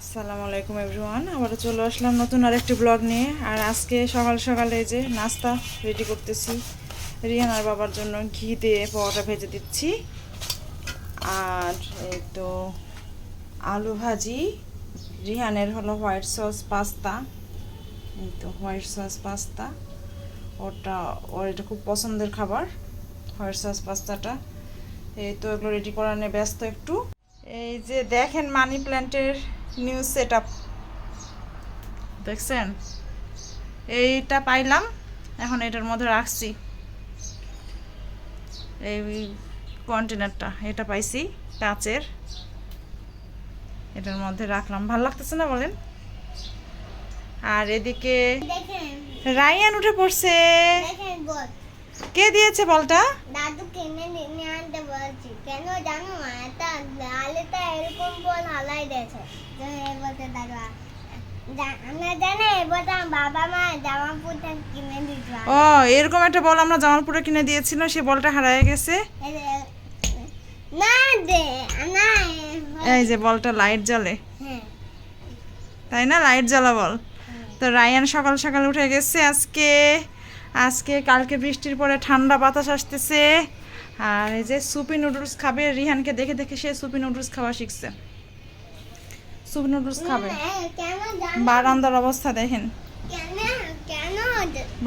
আসসালামু আলাইকুম এভরিওয়ান, আবারও চলে আসলাম নতুন আরেকটি ব্লগ নিয়ে। আর আজকে সকাল সকালে যে নাস্তা রেডি করতেছি। রিয়ানার বাবার জন্য ঘি দিয়ে পরোটা ভেজে দিচ্ছি। আর এই তো আলু ভাজি রিহানের হলো হোয়াইট সস পাস্তা। এই তো হোয়াইট সস পাস্তা। ওটা ওর এটা খুব পছন্দের খাবার, হোয়াইট সস পাস্তাটা। এই তো এগুলো রেডি করা নিয়ে ব্যস্ত একটু। এই যে দেখেন মানি প্ল্যান্টের নিউ সেট আপ দেখছেন? এইটা পাইলাম এখন এটার মধ্যে রাখছি। এই কন্টেনারটা এটা পাইছি কাচের। এটার মধ্যে রাখলাম। ভালো লাগতেছে না বলেন? আর এদিকে রায়ান উঠে পড়ছে। কে দিয়েছে বলটা? দাদু কিনে নিয়ে আনতে বলছি। কেন জানো এটা লালেটা এরকম বল হালাই দিয়েছে। তো বলতে দাদু ও এরকম একটা বল আমরা জামালপুরে কিনে দিয়েছিলাম সে বলটা হারায় গেছে। না দে না এই যে বলটা লাইট জ্বলে। হ্যাঁ। তাই না? লাইট জ্বালা বল। তো রায়ান সকাল সকাল উঠে গেছে আজকে। আজকে কালকে বৃষ্টির পরে ঠান্ডা বাতাস আসতেছে। আর এই যে সুপি নুডলস খাবে রিহানকে দেখে দেখে সে সুপি নুডলস খাওয়া শিখছে। সুপি নুডলস খাবে। বারান্দার অবস্থা দেখেন।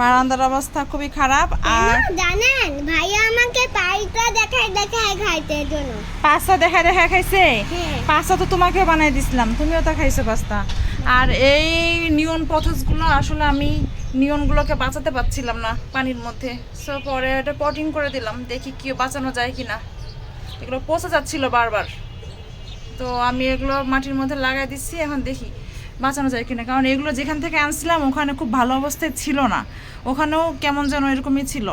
বারান্দার অবস্থা খুবই খারাপ। আর জানেন ভাইয়া আমাকে পাইটা দেখায় দেখায় খাইতে জন্য পাস্তা দেখা দেখা খাইছে? হ্যাঁ। পাস্তা তো তোমাকে বানাই দিছিলাম তুমিও তো খাইছো পাস্তা। আর এই নিয়ন পথসগুলো আসলে আমি নিয়নগুলোকে বাঁচাতে পারছিলাম না পানির মধ্যে। সো পরে এটা পটিং করে দিলাম, দেখি কি বাঁচানো যায় কি না এগুলো পচে যাচ্ছিল বারবার। তো আমি এগুলো মাটির মধ্যে লাগাই দিচ্ছি, এখন দেখি বাঁচানো যায় কিনা। কারণ এগুলো যেখান থেকে আনছিলাম, ওখানে খুব ভালো অবস্থায় ছিল না। ওখানেও কেমন যেন এরকমই ছিল।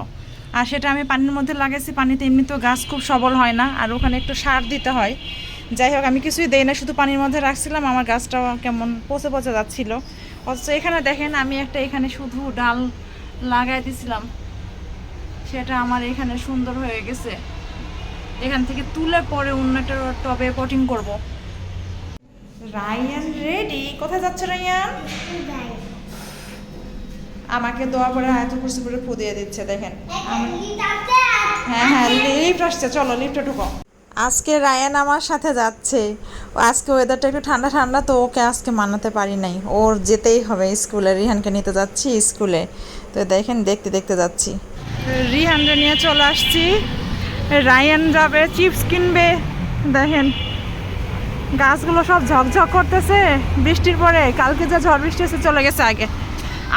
আর সেটা আমি পানির মধ্যে লাগাইছি, পানিতে এমনিতেও গাছ খুব সবল হয় না, আর ওখানে একটু সার দিতে হয়। যাই হোক, আমি কিছুই দেই না, শুধু পানির মধ্যে রাখছিলাম, আমার গাছটাও কেমন পচে পচে যাচ্ছিল। অথচ এখানে দেখেন আমি একটা এখানে শুধু ডাল লাগাই দিছিলাম সেটা আমার এখানে সুন্দর হয়ে গেছে। এখান থেকে তুলে পরে অন্য একটা টবে পটিং করব। রায়ান রেডি কোথায় যাচ্ছে রায়ান? আমাকে দোয়া পরে আয়ত কুরসি করে ফু দিয়ে দিচ্ছে দেখেন। হ্যাঁ হ্যাঁ লিফট আসছে চলো লিফটে ঢুকো। আজকে রায়ান আমার সাথে যাচ্ছে। আজকে ওয়েদারটা একটু ঠান্ডা ঠান্ডা তো ওকে আজকে মানাতে পারি নাই। ওর যেতেই হবে স্কুলে। রিহানকে নিতে যাচ্ছি স্কুলে। তো দেখেন দেখতে দেখতে যাচ্ছি। রিহানরে নিয়ে চলে আসছি। রায়ান যাবে চিপস কিনবে। দেখেন গাছগুলো সব ঝকঝক করতেছে। বৃষ্টির পরে কালকে যা ঝড় বৃষ্টি এসে চলে গেছে আগে।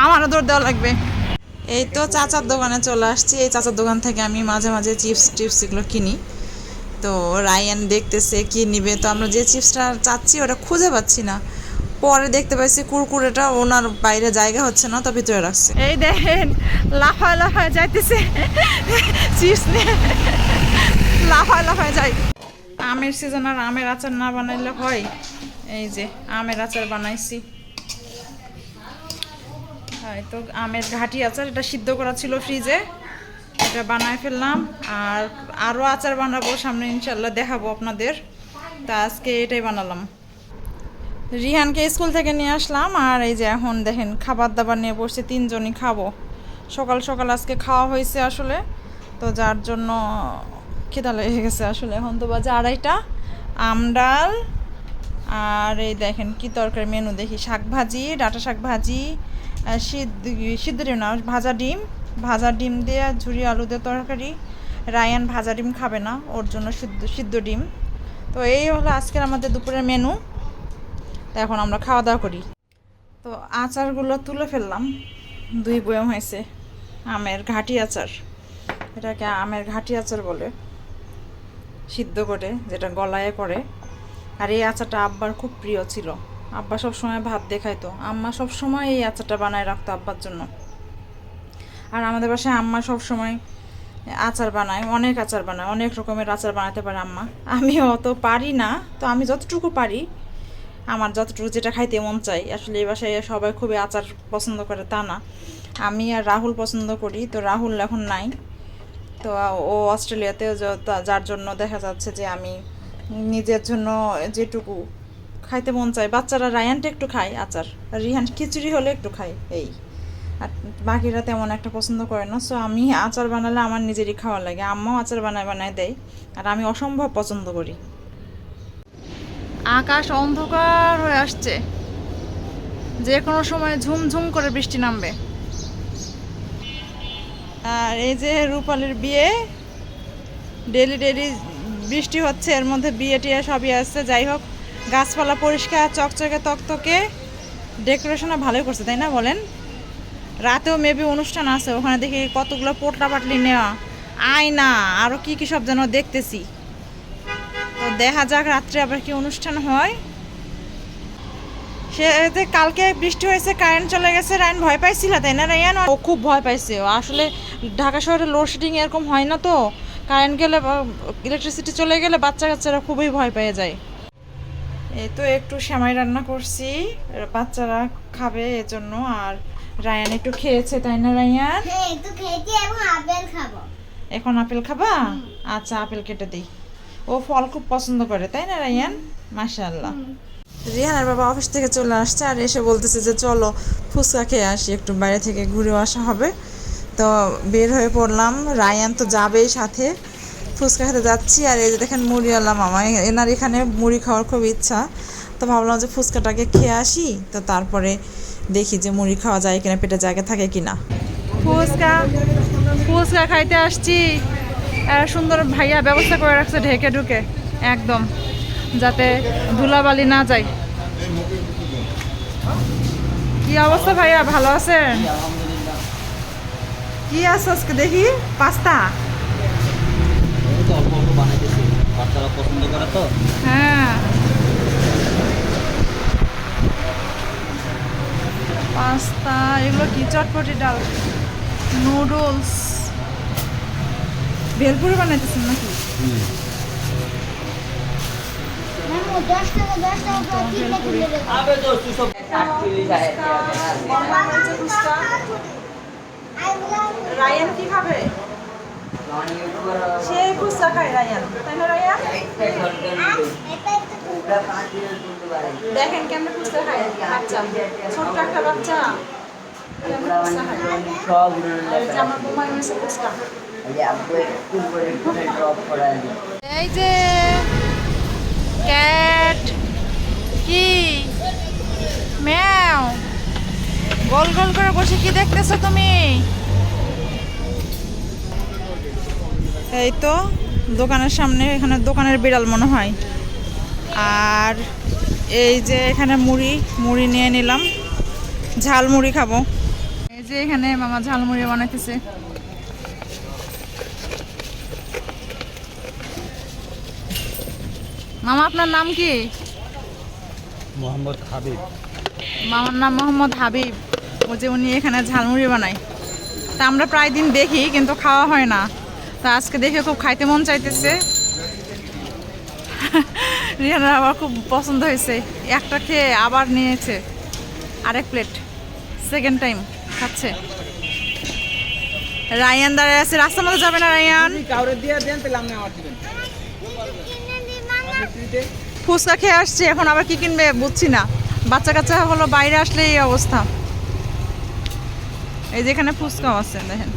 আমারও দৌড় দেওয়া লাগবে। এই তো চাচার দোকানে চলে আসছি। এই চাচার দোকান থেকে আমি মাঝে মাঝে চিপস টিপস এগুলো কিনি। তো রায়ান দেখতেছে, কি নিবে? তো আমরা যে চিপসটা চাচ্ছি ওটা খুঁজে পাচ্ছি না। পরে দেখতে পাচ্ছি কুরকুরেটা ওনার বাইরে জায়গা হচ্ছে না, তো ভিতরে রাখছে। এই দেখেন, লাফায় লাফায় যাইতেছে। চিপস নিয়ে লাফায় লাফায় যাই। আমের সিজন আর আমের আচার না বানাইলে হয়। এই যে আমের আচার বানাইছি। হয়, তো আমের ঘাটি আচার এটা সিদ্ধ করা ছিল ফ্রিজে এটা বানায় ফেললাম। আর আরও আচার বানাবো, সামনে ইনশাল্লাহ দেখাবো আপনাদের। তা আজকে এটাই বানালাম। রিহানকে স্কুল থেকে নিয়ে আসলাম, আর এই যে এখন দেখেন খাবার দাবার নিয়ে বসছে তিনজনই খাব। সকাল সকাল আজকে খাওয়া হয়েছে আসলে, তো যার জন্য খিদা লেগে গেছে আসলে। এখন তো বাজে আড়াইটা। আমডাল আর এই দেখেন কি তরকারি মেনু দেখি। শাক ভাজি ডাটা শাক ভাজি সিদ্ধ সিদ্ধ ডিম না, ভাজা ডিম। ভাজা ডিম দিয়ে ঝুরি আলু দিয়ে তরকারি। রায়ান ভাজা ডিম খাবে না, ওর জন্য সিদ্ধ সিদ্ধ ডিম। তো এই হলো আজকের আমাদের দুপুরের মেনু। তো এখন আমরা খাওয়া দাওয়া করি। তো আচারগুলো তুলে ফেললাম। দুই বয়ম হয়েছে। আমের ঘাটি আচার। এটাকে আমের ঘাটি আচার বলে। সিদ্ধ করে, যেটা গলায় করে আর এই আচারটা আব্বার খুব প্রিয় ছিল। আব্বা সব সময় ভাত দেখাইতো। আম্মা সব সময় এই আচারটা বানায় রাখতো আব্বার জন্য। আর আমাদের বাসায় আম্মা সব সময় আচার বানায়, অনেক আচার বানায়, অনেক রকমের আচার বানাতে পারে আম্মা। আমি অত পারি না, তো আমি যতটুকু পারি, আমার যতটুকু যেটা খাইতে মন চাই। আসলে এই বাসায় সবাই খুবই আচার পছন্দ করে, তা না। আমি আর রাহুল পছন্দ করি, তো রাহুল এখন নাই। তো ও অস্ট্রেলিয়াতে যার জন্য দেখা যাচ্ছে যে আমি নিজের জন্য যেটুকু খাইতে মন চায় বাচ্চারা রায়ানটা একটু খায় আচার, রিহান খিচুড়ি হলে একটু খায়, এই। আর বাকিরা তেমন একটা পছন্দ করে না। সো আমি আচার বানালে আমার নিজেরই খাওয়া লাগে। আম্মাও আচার বানায় বানায় দেয়। আর আমি অসম্ভব পছন্দ করি। আকাশ অন্ধকার হয়ে আসছে। যে কোনো সময় ঝুমঝুম করে বৃষ্টি নামবে। আর এই যে রূপালির বিয়ে ডেলি ডেলি বৃষ্টি হচ্ছে এর মধ্যে বিয়ে টিয়ে সবই আসছে যাই হোক গাছপালা পরিষ্কার চকচকে তকতকে। ডেকোরেশনও ভালোই করছে তাই না বলেন? রাতেও মেবি অনুষ্ঠান আছে, ওখানে দেখি কতগুলো পোটলা পাটলি নেওয়া। আয়না আরও কি কি সব যেন দেখতেছি। তো দেখা যাক রাত্রে আবার কি অনুষ্ঠান হয়। সে কালকে বৃষ্টি হয়েছে কারেন্ট চলে গেছে, রায়ন ভয় পাইছিল তাই না রায়ান? ও খুব ভয় পাইছে আসলে ঢাকা শহরে লোডশেডিং এরকম হয় না তো। কারেন্ট গেলে ইলেকট্রিসিটি চলে গেলে বাচ্চা কাচ্চারা খুবই ভয় পেয়ে যায়। এই তো একটু সেমাই রান্না করছি, বাচ্চারা খাবে এজন্য, আর রায়ান একটু খেয়েছে তাই না রায়ান? হ্যাঁ একটু খেয়েছি এবং আপেল খাব। এখন আপেল খাবা? আচ্ছা আপেল কেটে দিই। ও ফল খুব পছন্দ করে তাই না রায়ান? মাশাআল্লাহ। রিহানের বাবা অফিস থেকে চলে আসছে আর এসে বলতেছে যে চলো ফুচকা খেয়ে আসি একটু বাইরে থেকে ঘুরেও আসা হবে। তো বের হয়ে পড়লাম রায়ান তো যাবেই সাথে। ফুচকা খেতে যাচ্ছি আর এই যে দেখেন মুড়িওয়ালা মামা এনার এখানে মুড়ি খাওয়ার খুব ইচ্ছা। তো ভাবলাম যে ফুচকাটাকে খেয়ে আসি তো তারপরে দেখি যে মুড়ি খাওয়া যায় কিনা পেটে জায়গা থাকে কিনা। ফুচকা ফুচকা খাইতে আসছি। আর সুন্দর ভাইয়া ব্যবস্থা করে রাখছে ঢেকে ঢুকে একদম যাতে ধুলাবালি না যায়। কি অবস্থা ভাইয়া ভালো আছেন? কি আছে আজকে দেখি? পাস্তা? এই তো অল্প অল্প বানাইতেছি বাচ্চারা পছন্দ করে তো হ্যাঁ পাস্তা এগুলো কি? চটপটি ডাল। নুডলস। ভেলপুরি বানাইতেছেন নাকি? রায়ান কি খাবে সেই ফুচকা খায় রায়ান। তাই না রায়ান? তুলবে। দেখেন কেমন ফুচকা খায় বাচ্চা, ছোট্ট একটা বাচ্চা। এই যে ক্যাট কি? ম্যাও গোল গোল করে বসে, কি দেখতেছো তুমি? এই তো, দোকানের সামনে, এখানে দোকানের বিড়াল মনে হয়। আর এই যে এখানে মুড়ি মুড়ি নিয়ে নিলাম। ঝাল মুড়ি খাব। এই যে এখানে মামা ঝাল মুড়ি বানাইতেছে। মামা আপনার নাম কি? মোহাম্মদ হাবিব। মামার নাম মোহাম্মদ হাবিব। ও যে উনি এখানে ঝালমুড়ি বানায়। তা আমরা প্রায় দিন দেখি কিন্তু খাওয়া হয় না। তা আজকে দেখে খুব খাইতে মন চাইতেছে। রিহানার আমার খুব পছন্দ হয়েছে। একটা খেয়ে আবার নিয়েছে। আরেক প্লেট সেকেন্ড টাইম খাচ্ছে। রায়ান দাঁড়িয়ে আছে। রাস্তার মধ্যে যাবে না রায়ান? ফুচকা খেয়ে আসছে এখন আবার কি কিনবে বুঝছি না। বাচ্চা কাচ্চা হলো বাইরে আসলে এই অবস্থা। এই যেখানে ফুচকাও আছে দেখেন।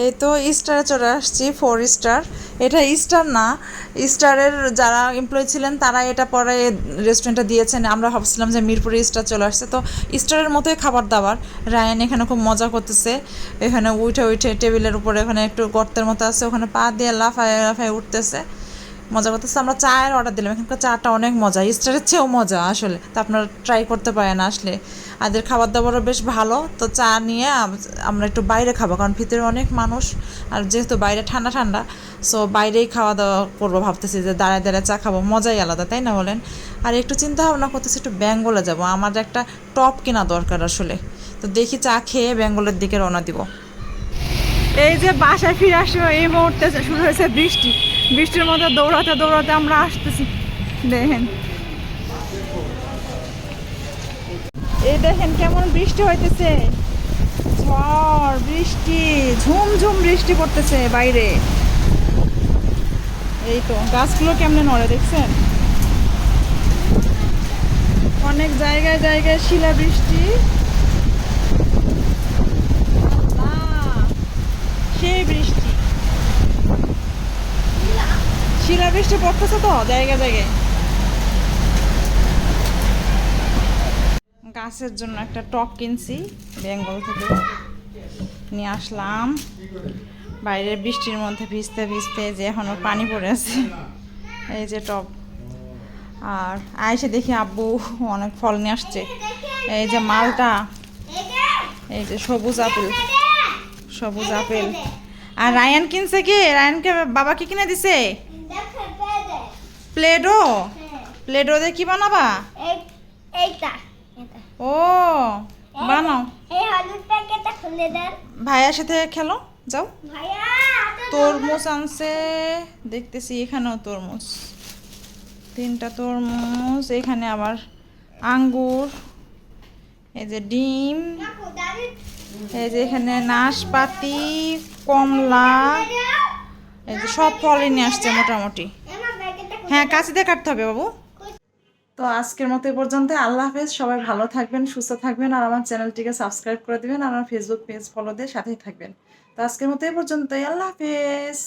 এই তো স্টারে চলে আসছি ফোর স্টার এটা স্টার না স্টারের যারা এমপ্লয়ি ছিলেন, তারা এটা পরে রেস্টুরেন্টটা দিয়েছেন। আমরা ভাবছিলাম যে মিরপুরে স্টার চলে আসছে। তো স্টারের মতোই খাবার দাবার। রায়ান এখানে খুব মজা করতেছে। এখানে উঠে উঠে টেবিলের উপরে এখানে একটু গর্তের মতো আছে। ওখানে পা দিয়ে লাফায় লাফায় উঠতেছে। মজা করতেছে। আমরা চায়ের অর্ডার দিলাম। এখানকার চাটা অনেক মজা। স্টারের চেয়েও মজা আসলে। তো আপনারা ট্রাই করতে পারেন আসলে। আদের খাবার দাবারও বেশ ভালো। তো চা নিয়ে আমরা একটু বাইরে খাব, কারণ ভিতরে অনেক মানুষ, আর যেহেতু বাইরে ঠান্ডা ঠান্ডা সো বাইরেই খাওয়া দাওয়া করব ভাবতেছি যে দাঁড়ায় দাঁড়ায় চা খাব, মজাই আলাদা, তাই না বলেন? আর একটু চিন্তা ভাবনা করতেছি একটু বেঙ্গলে যাব, আমার একটা টপ কেনা দরকার আসলে। তো দেখি চা খেয়ে বেঙ্গলের দিকে রওনা দিব। এই যে বাসায় ফিরে আসে, এই মুহূর্তে শুরু হয়েছে বৃষ্টি। বৃষ্টির মধ্যে দৌড়াতে দৌড়াতে আমরা আসতেছি। দেখেন। এই দেখেন কেমন বৃষ্টি হইতেছে। ঝড় বৃষ্টি ঝুমঝুম বৃষ্টি পড়তেছে বাইরে। এই তো গাছগুলো কেমনে নড়ে দেখছেন? অনেক জায়গায় জায়গায় শিলাবৃষ্টি। আল্লাহ, সেই বৃষ্টি। শিলাবৃষ্টি পড়তেছে তো জায়গায় জায়গায়। গাছের জন্য একটা টক কিনছি বেঙ্গল থেকে। নিয়ে আসলাম। বাইরের বৃষ্টির মধ্যে ভিজতে ভিজতে যে এখনও পানি পড়ে আছে এই যে টপ আর আইসে দেখি আব্বু অনেক ফল নিয়ে আসছে। এই যে মালটা এই যে সবুজ আপেল সবুজ আপেল। আর রায়ান কিনছে কি? রায়ানকে বাবা কি কিনে দিছে? প্লেডো প্লেডো দিয়ে কি বানাবা? এইটা। ও বানাও। এই হলুদ প্যাকেটটা খুলে দেন। ভাইয়ার সাথে খেলো যাও। ভাইয়া তরমুজ আনছে। দেখতেছি এখানেও তরমুজ। তিনটা তরমুজ এখানে আবার আঙ্গুর এই যে ডিম এই যে এখানে নাশপাতি কমলা এই যে সব ফলই নিয়ে আসছে মোটামুটি। হ্যাঁ কাছে দিয়ে কাটতে হবে বাবু। তো আজকের মতো এ পর্যন্ত আল্লাহ হাফেজ, সবাই ভালো থাকবেন, সুস্থ থাকবেন আর আমার চ্যানেলটিকে সাবস্ক্রাইব করে দেবেন আর আমার ফেসবুক পেজ ফলো দিয়ে সাথেই থাকবেন। তো আজকের মতো এ পর্যন্তই। আল্লাহ হাফেজ।